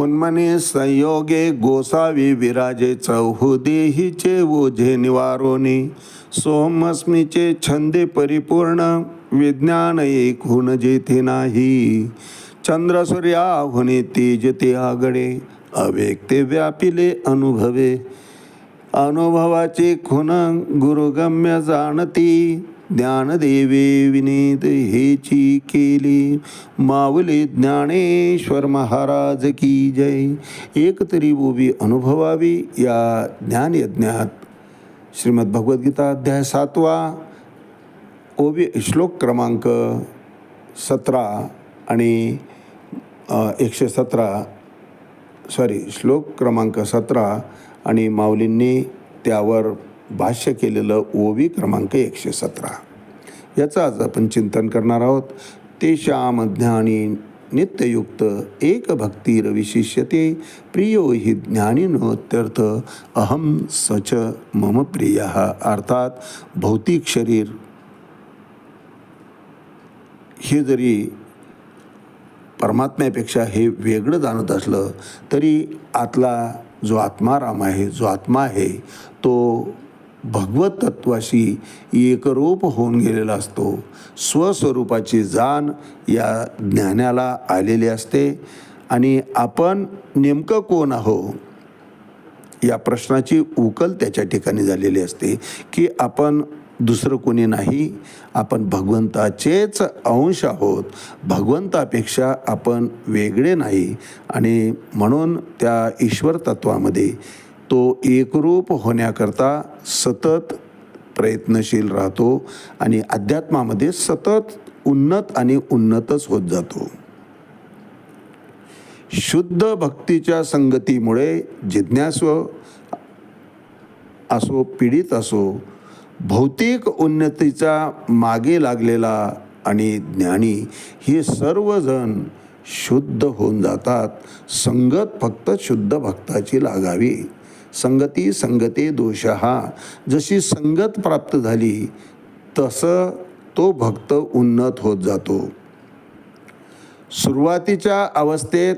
उन्मने संयोगे गोसावी विराजे चौहुदेहीचे ओझे निवारोनी. सोमस्मीचे छंदे परिपूर्ण विज्ञान एकूण जेथे नाही. चंद्रसूर्या होणे तेज ते आगडे अव्यक्ते व्यापिले अनुभवे. अनुभवाचे खुन गुरुगम्य जाणती. ज्ञानदेवे विनीत हेची केली माऊली ज्ञानेश्वर महाराज की जय. एक तरी अनुभवावी या ज्ञानयज्ञात. श्रीमद भगवद्गीता अध्याय सातवा ओबी श्लोक क्रमांक सतरा आणि एकशे सतरा सॉरी श्लोक क्रमांक सतरा आणि माऊलींनी त्यावर भाष्य केलेलं ओवी क्रमांक एकशे सतरा. याचं आज आपण चिंतन करणार आहोत. ते श्याम ज्ञानी नित्ययुक्त एक भक्तीर विशिष्यते प्रियो हि ज्ञानीनोत्यर्थ अहम सच मम प्रिय. अर्थात भौतिक शरीर हे जरी परमात्म्यापेक्षा हे वेगळं जाणत असलं तरी आतला जो आत्माराम आहे जो आत्मा आहे तो भगवत तत्वाशी एकरूप होऊन गेलेला असतो. स्वस्वरूपाची जाण या ज्ञानाला आलेली असते. आणि आपण नेमकं कोण आहो या प्रश्नाची उकल त्याच्या ठिकाणी झालेली असते की आपण दुसरं कोणी नाही. आपण भगवंताचेच अंश आहोत. भगवंतापेक्षा आपण वेगळे नाही. आणि म्हणून त्या ईश्वर तत्वामध्ये तो एकरूप होण्याकरता सतत प्रयत्नशील राहतो आणि अध्यात्मामध्ये सतत उन्नत आणि उन्नतच होत जातो. शुद्ध भक्तीच्या संगतीमुळे जिज्ञासू असो पीडित असो भौतिक उन्नतीचा मागे लागलेला आणि ज्ञानी हे सर्वजण शुद्ध होऊन जातात. संगत फक्त शुद्ध भक्ताची लागावी. संगती संगते दोष हा जशी संगत प्राप्त झाली तसं तो भक्त उन्नत होत जातो. सुरुवातीच्या अवस्थेत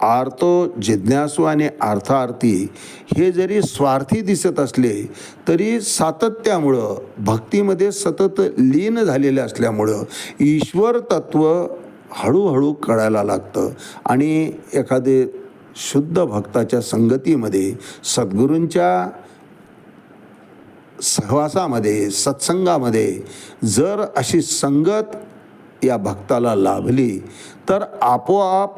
आर्तो जिज्ञासू आणि अर्थार्थी हे जरी स्वार्थी दिसत असले तरी सातत्यामुळं भक्तीमध्ये सतत लीन झालेले असल्यामुळं ईश्वर तत्व हळूहळू कळायला लागतं. आणि एखादे शुद्ध भक्ताच्या संगतीमध्ये सद्गुरूंच्या सहवासामध्ये सत्संगामध्ये जर अशी संगत या भक्ताला लाभली तर आपोआप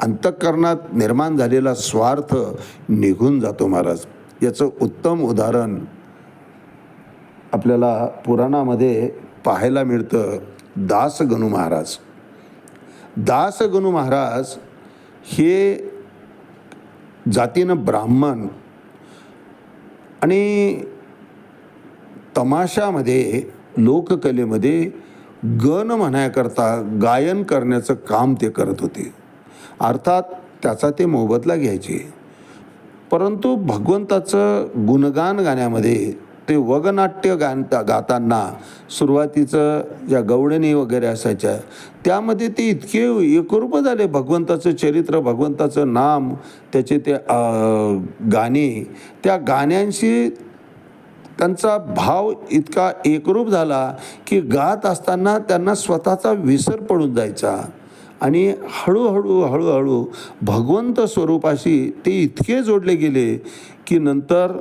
अंतःकरणात निर्माण झालेला स्वार्थ निघून जातो महाराज. याचं उत्तम उदाहरण आपल्याला पुराणामध्ये पाहायला मिळतं दासगणू महाराज. दासगणू महाराज हे जातीनं ब्राह्मण आणि तमाशामध्ये लोककलेमध्ये गण म्हणण्याकरता गायन करण्याचं काम ते करत होते. अर्थात त्याचा ते मोबदला घ्यायचे. परंतु भगवंताचं गुणगान गाण्यामध्ये ते वगनाट्य गान गाताना सुरुवातीचं ज्या गवळणी वगैरे असायच्या त्यामध्ये ते इतके एकरूप झाले. भगवंताचं चरित्र भगवंताचं नाम त्याचे ते गाणे त्या गाण्यांशी त्यांचा भाव इतका एकरूप झाला की गात असताना त्यांना स्वतःचा विसर पडून जायचा. आणि हळूहळू हळूहळू भगवंत स्वरूपाशी ते इतके जोडले गेले की नंतर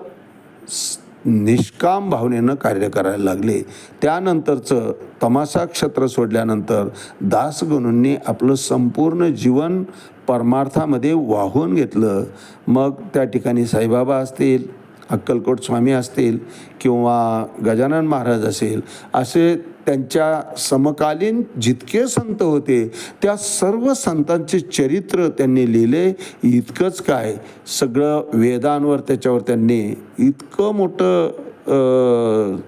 निष्काम भावनेनं कार्य करायला लागले. त्यानंतरचं तमाशा क्षेत्र सोडल्यानंतर दासगणूंनी आपलं संपूर्ण जीवन परमार्थामध्ये वाहून घेतलं. मग त्या ठिकाणी साईबाबा असतील अक्कलकोट स्वामी असतील किंवा गजानन महाराज असेल असे त्यांच्या समकालीन जितके संत होते त्या सर्व संतांचे चरित्र त्यांनी लिहिले. इतकंच काय सगळं वेदांवर त्याच्यावर त्यांनी इतकं मोठं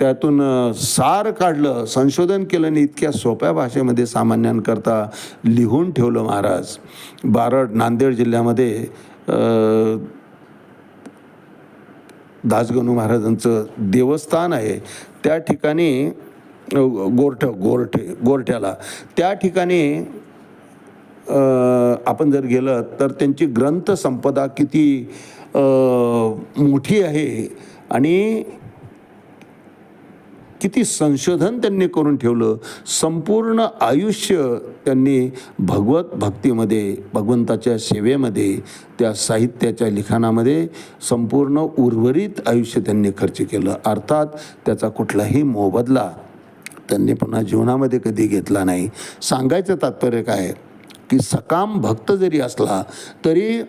त्यातून सार काढलं संशोधन केलं आणि इतक्या सोप्या भाषेमध्ये सामान्यांकरता लिहून ठेवलं महाराज. बारड नांदेड जिल्ह्यामध्ये दासगणू महाराजांचं देवस्थान आहे. त्या ठिकाणी गोरठ गोरठे गोरठ्याला त्या ठिकाणी आपण जर गेलं तर त्यांची ग्रंथसंपदा किती मोठी आहे. आणि किती संशोधन त्यांनी करून ठेवलं. संपूर्ण आयुष्य त्यांनी भगवत भक्तीमध्ये भगवंताच्या सेवेमध्ये त्या साहित्याच्या लिखाणामध्ये संपूर्ण उर्वरित आयुष्य त्यांनी खर्च केलं. अर्थात त्याचा कुठलाही मोबदला त्यांनी पुन्हा जीवनामध्ये कधी घेतला नाही. सांगायचं तात्पर्य काय? की सकाम भक्त जरी असला तरी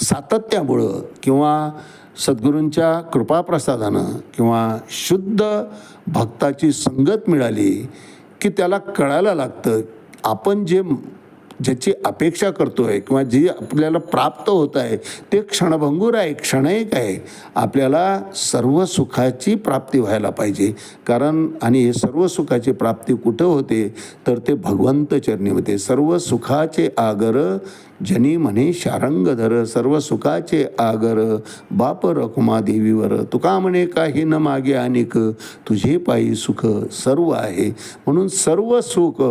सातत्यामुळं किंवा सद्गुरूंच्या कृपाप्रसादानं किंवा शुद्ध भक्ताची संगत मिळाली की त्याला कळायला लागतं आपण जे ज्याची अपेक्षा करतो आहे किंवा जी आपल्याला प्राप्त होत आहे ते क्षणभंगूर आहे क्षणिक आहे आपल्याला सर्व सुखाची प्राप्ती व्हायला पाहिजे. कारण आणि हे सर्व सुखाची प्राप्ती कुठं होते? तर ते भगवंत चरणीमध्ये सर्व सुखाचे आगर जनी म्हणे शारंग धर सर्व सुखाचे आगर बाप रखुमा देवीवर तुका म्हणे काही न मागे अनेक तुझे पायी सुख सर्व आहे. म्हणून सर्व सुख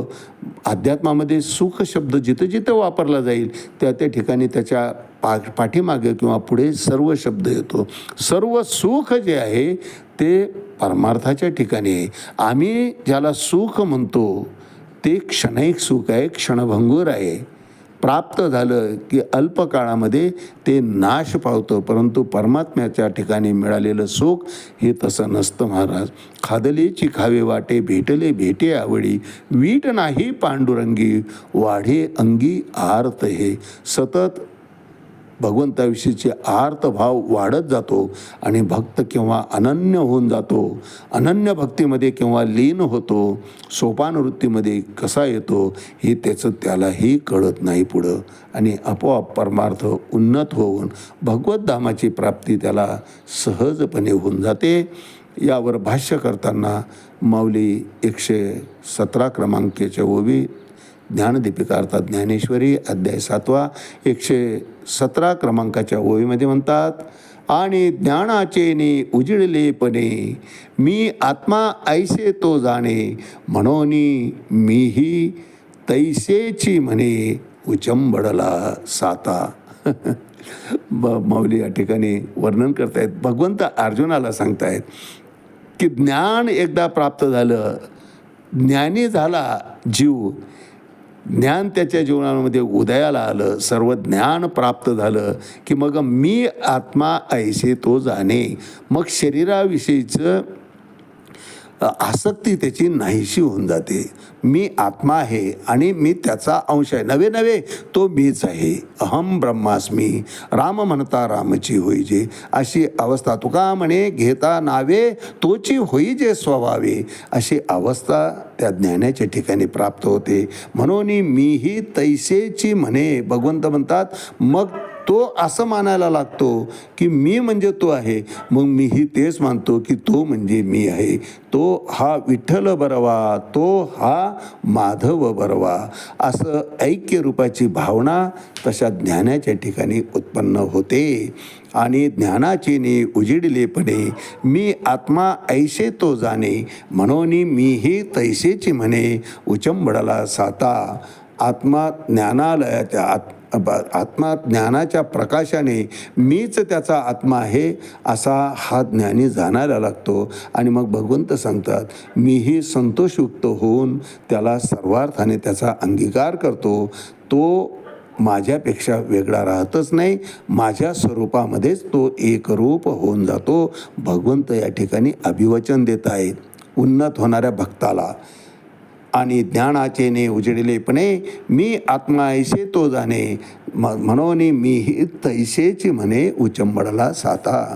अध्यात्मामध्ये सुख शब्द जिथं जिथं वापरला जाईल त्या त्या ठिकाणी त्याच्या पा पाठीमागे किंवा पुढे सर्व शब्द येतो. सर्व सुख जे आहे ते परमार्थाच्या ठिकाणी आहे. आम्ही ज्याला सुख म्हणतो ते क्षणिक सुख आहे क्षणभंगूर आहे. प्राप्त झालं की अल्प काळामध्ये ते नाश पावतं परंतु परमात्म्याच्या ठिकाणी मिळालेलं सुख हे तसं नसतं महाराज. खादलेची खावे वाटे भेटले भेटे आवडी वीट नाही पांडुरंगी वाढे अंगी आर्त हे. सतत भगवंताविषयीचे आर्त भाव वाढत जातो आणि भक्त किंवा अनन्य होऊन जातो अनन्य भक्तीमध्ये किंवा लीन होतो सोपान वृत्तीमध्ये कसा येतो हे त्याचं त्यालाही कळत नाही पुढं. आणि आपोआप परमार्थ उन्नत होऊन भगवतधामाची प्राप्ती त्याला सहजपणे होऊन जाते. यावर भाष्य करताना माऊली एकशे सतरा क्रमांकेच्या ओवी ज्ञानदीपिका अर्थात ज्ञानेश्वरी अध्याय सातवा एकशे सतरा क्रमांकाच्या ओळीमध्ये म्हणतात आणि ज्ञानाचे ने उजिडलेपणे मी आत्मा ऐसे तो जाणे म्हणून मीही तैसेची म्हणे उचंबडला साता. ब माऊली या ठिकाणी वर्णन करतायत. भगवंत अर्जुनाला सांगतायत की ज्ञान एकदा प्राप्त झालं ज्ञानी झाला जीव ज्ञान त्याच्या जीवनामध्ये उदयाला आलं सर्व ज्ञान प्राप्त झालं की मग मी आत्मा ऐसे तो जाणे. मग शरीराविषयीचं आसक्ती त्याची नाहीशी होऊन जाते. मी आत्मा आहे आणि मी त्याचा अंश आहे. नवे नवे तो मीच आहे. अहम ब्रह्मास्मी. राम म्हणता रामची होईजे. अशी अवस्था तुका म्हणे घेता नावे तोची होईजे स्वभावे. अशी अवस्था त्या ज्ञानाच्या ठिकाणी प्राप्त होते. म्हणून मीही तैसेची म्हणे. भगवंत म्हणतात मग तो असं मानायला लागतो की मी म्हणजे तो आहे. मग मीही तेच मानतो की तो म्हणजे मी आहे. तो हा विठ्ठल बरवा तो हा माधव बरवा. असं ऐक्य रूपाची भावना तशा ज्ञानाच्या ठिकाणी उत्पन्न होते. आणि ज्ञानाचे ने उजिडलेपणे मी आत्मा ऐसे तो जाणे म्हणून मीही तैसेची म्हणे उचंबडला साता. आत्मा ज्ञानालयाच्या आत आत्मा ज्ञानाच्या प्रकाशाने मीच त्याचा आत्मा आहे असा हा ज्ञानी जाणायला लागतो. आणि मग भगवंत सांगतात मीही संतोषयुक्त होऊन त्याला सर्वार्थाने त्याचा अंगीकार करतो. तो माझ्यापेक्षा वेगळा राहतच नाही. माझ्या स्वरूपामध्येच तो एकरूप होऊन जातो. भगवंत या ठिकाणी अभिवचन देत आहेत. उन्नत होणाऱ्या भक्ताला. आणि ज्ञानाचे ने उजडलेपणे मी आत्मा ऐसे तो जाणे. म म्हणून मीही तैसेची म्हणे उचंबडला साता.